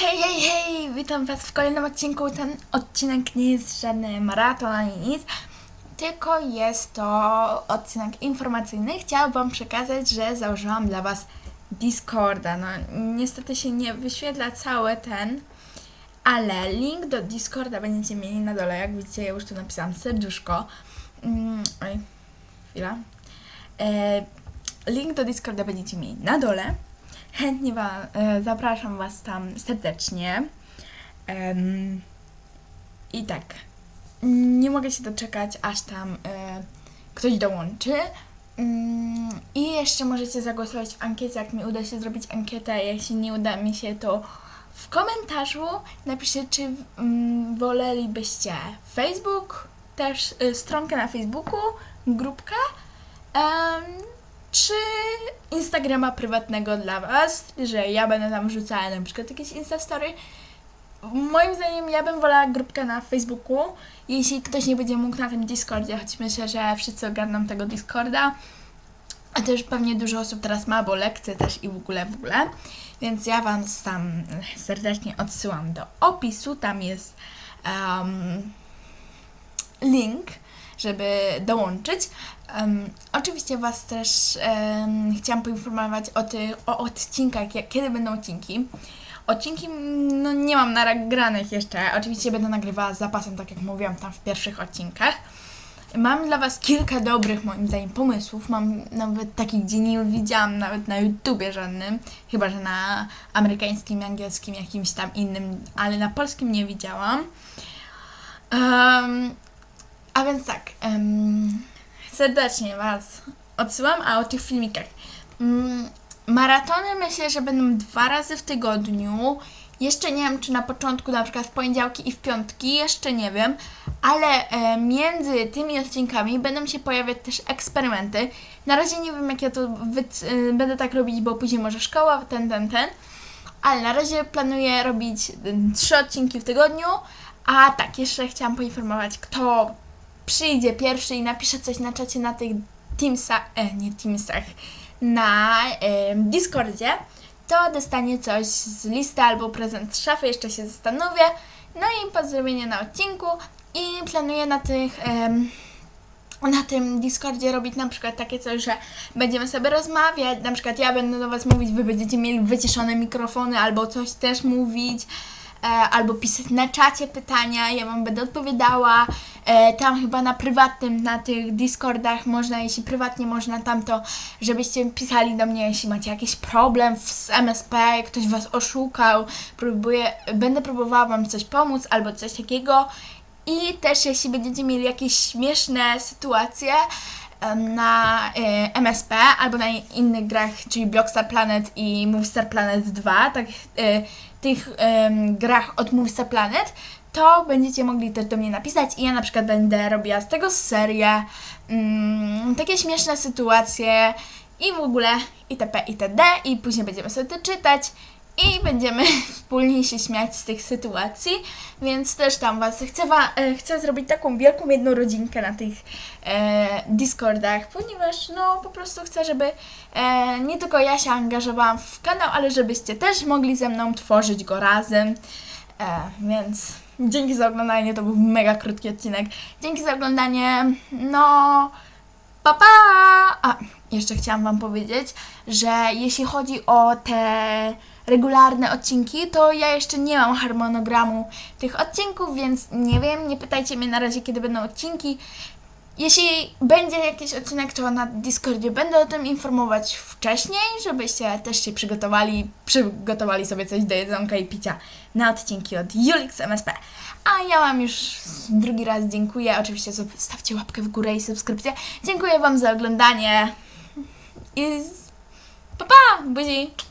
Hej, hej, hej! Witam Was w kolejnym odcinku. Ten odcinek nie jest żadny maraton ani nic, tylko jest to odcinek informacyjny. Chciałam Wam przekazać, że założyłam dla Was Discorda. No, niestety się nie wyświetla cały ten, ale link do Discorda będziecie mieli na dole. Jak widzicie, ja już tu napisałam serduszko. Mm, oj, chwila. E, link do Discorda będziecie mieli na dole. Chętnie wa, e, zapraszam Was tam serdecznie. I tak, nie mogę się doczekać, aż tam e, ktoś dołączy. Mm, I jeszcze możecie zagłosować w ankiecie, jak mi uda się zrobić ankietę. Jeśli nie uda mi się, to w komentarzu napiszcie, czy mm, wolelibyście Facebook, też y, stronkę na Facebooku, grupkę, czy Instagrama prywatnego dla Was, że ja będę tam wrzucała na przykład jakieś Instastory. Moim zdaniem ja bym wolała grupkę na Facebooku, jeśli ktoś nie będzie mógł na tym Discordzie, choć myślę, że wszyscy ogarną tego Discorda. A też pewnie dużo osób teraz ma, bo lekcje też i w ogóle, w ogóle. Więc ja Wam tam serdecznie odsyłam do opisu. Tam jest um, link, żeby dołączyć. Em, oczywiście Was też em, chciałam poinformować o o odcinkach, kiedy będą odcinki. Odcinki no, nie mam nagranych jeszcze. Oczywiście będę nagrywała z zapasem, tak jak mówiłam tam w pierwszych odcinkach. Mam dla Was kilka dobrych, moim zdaniem, pomysłów. Mam nawet takich, gdzie nie widziałam nawet na YouTubie żadnym, chyba że na amerykańskim, angielskim, jakimś tam innym, ale na polskim nie widziałam. Em, a więc tak, em, serdecznie Was odsyłam, a o tych filmikach. Mm, maratony myślę, że będą dwa razy w tygodniu. Jeszcze nie wiem, czy na początku, na przykład w poniedziałki i w piątki, jeszcze nie wiem, ale e, między tymi odcinkami będą się pojawiać też eksperymenty. Na razie nie wiem, jak ja to e, będę tak robić, bo później może szkoła, ten, ten, ten. Ale na razie planuję robić trzy odcinki w tygodniu. A tak, jeszcze chciałam poinformować, kto przyjdzie pierwszy i napisze coś na czacie na tych Teamsach, e, nie Teamsach, na e, Discordzie, to dostanie coś z listy albo prezent z szafy, jeszcze się zastanowię. No i pozdrowienie na odcinku i planuję na tych... em, na tym Discordzie robić na przykład takie coś, że będziemy sobie rozmawiać, na przykład ja będę do Was mówić, Wy będziecie mieli wyciszone mikrofony albo coś też mówić, e, albo pisać na czacie pytania, ja Wam będę odpowiadała, e, tam chyba na prywatnym, na tych Discordach można, jeśli prywatnie można tam to, żebyście pisali do mnie, jeśli macie jakiś problem z MSP, ktoś Was oszukał, próbuję, będę próbowała Wam coś pomóc albo coś takiego, i też jeśli będziecie mieli jakieś śmieszne sytuacje na e, MSP albo na innych grach, czyli Blockstar Planet i Movistar Planet 2, tak, e, tych grach od Movistar Planet, to będziecie mogli też do mnie napisać i ja na przykład będę robiła z tego serię, mm, takie śmieszne sytuacje i w ogóle itp. itd. i później będziemy sobie to czytać i będziemy wspólnie się śmiać z tych sytuacji, więc też tam Was chcę, wa- e, chcę zrobić taką wielką jedną rodzinkę na tych e, Discordach, ponieważ no po prostu chcę, żeby e, nie tylko ja się angażowałam w kanał, ale żebyście też mogli ze mną tworzyć go razem, e, więc dzięki za oglądanie, to był mega krótki odcinek, dzięki za oglądanie, no... Pa, pa! A, jeszcze chciałam Wam powiedzieć, że jeśli chodzi o te regularne odcinki, to ja jeszcze nie mam harmonogramu tych odcinków, więc nie wiem, nie pytajcie mnie na razie, kiedy będą odcinki. Jeśli będzie jakiś odcinek, to na Discordzie będę o tym informować wcześniej, żebyście też się przygotowali, przygotowali sobie coś do jedzonka i picia na odcinki od Julix MSP. A ja Wam już drugi raz dziękuję. Oczywiście stawcie łapkę w górę i subskrypcję. Dziękuję Wam za oglądanie i pa pa! Buzi!